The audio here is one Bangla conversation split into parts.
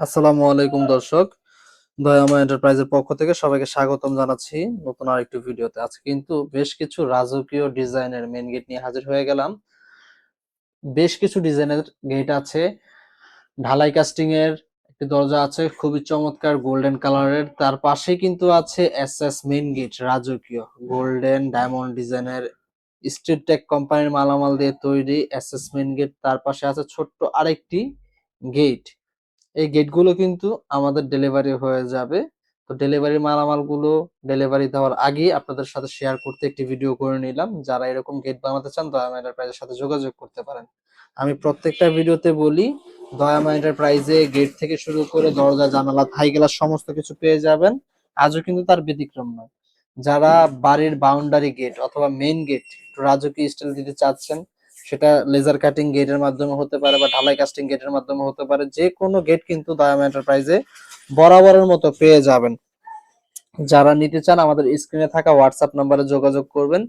আসসালামু আলাইকুম, দর্শক। দয়ামা এন্টারপ্রাইজের পক্ষ থেকে সবাইকে স্বাগতম জানাচ্ছি নতুন আরেকটি ভিডিওতে। আজকে কিন্তু বেশ কিছু রাজকীয় ডিজাইনের মেন গেট নিয়ে হাজির হয়ে গেলাম। বেশ কিছু ডিজাইনের গেট আছে। ঢালাই কাস্টিং এর একটি দরজা আছে, খুবই চমৎকার গোল্ডেন কালারের তার পাশে কিন্তু আছে এস এস মেন গেট রাজকীয়। গোল্ডেন ডায়মন্ড ডিজাইনের স্ট্রিট টেক কোম্পানির মালামাল দিয়ে তৈরি মেন গেট তার পাশে আছে ছোট্ট আরেকটি গেট এই গেটগুলো কিন্তু আমাদের ডেলিভারি হয়ে যাবে। তো ডেলিভারি মালামালগুলো ডেলিভারি দেওয়ার আগে আপনাদের সাথে শেয়ার করতে একটি ভিডিও করে নিলাম। যারা এরকম গেট বানাতে চান দয়ামা এন্টারপ্রাইজের সাথে যোগাযোগ করতে পারেন। আমি প্রত্যেকটা ভিডিওতে বলি দয়ামা এন্টারপ্রাইজে গেট থেকে শুরু করে দরজা, জানালা থাই গ্লাস সমস্ত কিছু পেয়ে যাবেন। আজও কিন্তু তার ব্যতিক্রম নয়। যারা বাড়ির বাউন্ডারি গেট অথবা মেইন গেট রাজকীয় স্টাইল দিতে চাচ্ছেন সেটা লেজার কাটিং গেটের মাধ্যমে হতে পারে বা ঢালাই কাস্টিং গেটের মাধ্যমে হতে পারে যে কোনো গেট কিন্তু দয়াম এন্টারপ্রাইজে বরাবরের মতো পেয়ে যাবেন। যারা নিতে চান, আমাদের স্ক্রিনে থাকা হোয়াটসঅ্যাপ নাম্বারে যোগাযোগ করবেন।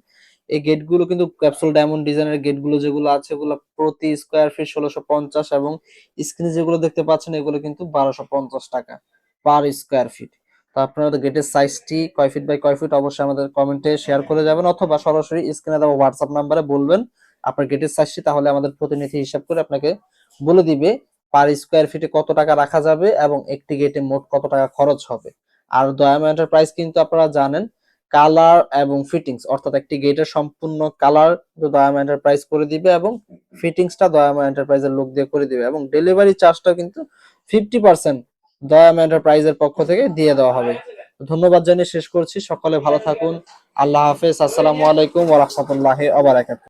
এই গেটগুলো কিন্তু ক্যাপসুল ডায়মন্ড ডিজাইনের গেটগুলো যেগুলো আছে, এগুলো প্রতি স্কোয়ার ফিট ষোলোশো পঞ্চাশ এবং স্ক্রিনে যেগুলো দেখতে পাচ্ছেন, এগুলো কিন্তু বারোশো পঞ্চাশ টাকা পার স্কোয়ার ফিট তো আপনারা গেটের সাইজটি কয় ফিট বাই কয় ফিট অবশ্যই আমাদের কমেন্টে শেয়ার করে যাবেন, অথবা সরাসরি স্ক্রিনে দেওয়া হোয়াটসঅ্যাপ নাম্বারে বলবেন। আপনার গেটের সাইজটি তাহলে আমাদের প্রতিনিধি হিসাব করে আপনাকে বলে দিবে পার স্কোয়ার ফিটে কত টাকা রাখা যাবে এবং একটি গেটে মোট কত টাকা খরচ হবে। আর দয়াম এন্টারপ্রাইজ কিন্তু আপনারা জানেন কালার এবং ফিটিংস অর্থাৎ একটি গেটের সম্পূর্ণ কালার দয়াম এন্টারপ্রাইজ করে দিবে এবং ফিটিংসটা দয়াম এন্টারপ্রাইজের লোক দিয়ে করে দিবে এবং ডেলিভারি চার্জটা কিন্তু ফিফটি পার্সেন্ট দয়াম এন্টারপ্রাইজের পক্ষ থেকে দিয়ে দেওয়া হবে। ধন্যবাদ জানিয়ে শেষ করছি। সকলে ভালো থাকুন। আল্লাহ হাফেজ। আসসালামু আলাইকুম ওয়া রাহমাতুল্লাহি ওয়া বারাকাতুহু।